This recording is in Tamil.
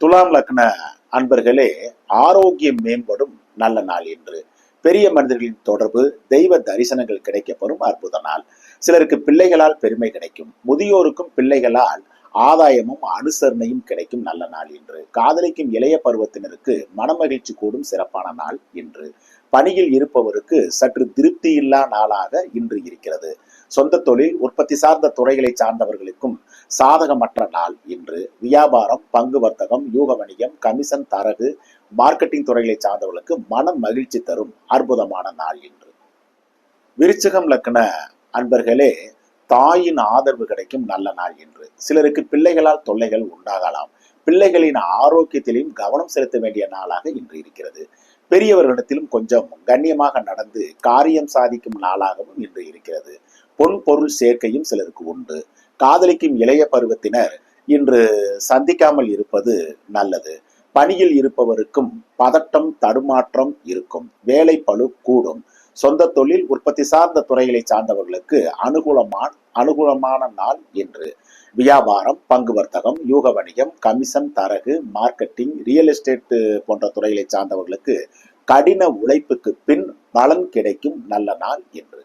துலாம் லக்ன அன்பர்களே ஆரோக்கியம் மேம்படும் நல்ல நாள் என்று பெரிய மனிதர்களின் தொடர்பு தெய்வ தரிசனங்கள் கிடைக்கப்பெறும் அற்புத நாள். சிலருக்கு பிள்ளைகளால் பெருமை கிடைக்கும். முதியோருக்கும் பிள்ளைகளால் ஆதாயமும் அனுசரணையும் கிடைக்கும் நல்ல நாள் இன்று. காதலிக்கும் இளைய பருவத்தினருக்கு மனமகிழ்ச்சி கூடும் சிறப்பான நாள் இன்று. பணியில் இருப்பவருக்கு சற்று திருப்தி இல்லா நாளாக இன்று இருக்கிறது. சொந்த தொழில் உற்பத்தி சார்ந்த துறைகளை சார்ந்தவர்களுக்கும் சாதகமற்ற நாள் இன்று வியாபாரம் பங்கு வர்த்தகம் யூக வணிகம் கமிஷன் தரகு மார்க்கெட்டிங் துறைகளை சார்ந்தவர்களுக்கு மனம் மகிழ்ச்சி தரும் அற்புதமான நாள் இன்று. விருச்சகம் லக்ன அன்பர்களே தாயின் ஆதரவு கிடைக்கும் நல்ல நாள் என்று சிலருக்கு பிள்ளைகளால் தொல்லைகள் உண்டாகலாம். பிள்ளைகளின் ஆரோக்கியத்திலும் கவனம் செலுத்த வேண்டிய நாளாக இன்று இருக்கிறது. பெரியவர்களிடத்திலும் கொஞ்சம் கண்ணியமாக நடந்து காரியம் சாதிக்கும் நாளாகவும் இன்று இருக்கிறது. பொன் பொருள் சேர்க்கையும் சிலருக்கு உண்டு. காதலிக்கும் இளைய பருவத்தினர் இன்று சந்திக்காமல் இருப்பது நல்லது. பணியில் இருப்பவருக்கும் பதட்டம் தடுமாற்றம் இருக்கும். வேலை பளு கூடும். சொந்த தொழில் உற்பத்தி சார்ந்த துறைகளை சார்ந்தவர்களுக்கு அனுகூலமான அனுகூலமான நாள் என்று வியாபாரம் பங்கு வர்த்தகம் யூக வணிகம் கமிஷன் தரகு மார்க்கெட்டிங் ரியல் எஸ்டேட் போன்ற துறைகளை சார்ந்தவர்களுக்கு கடின உழைப்புக்கு பின் பலன் கிடைக்கும் நல்ல நாள் என்று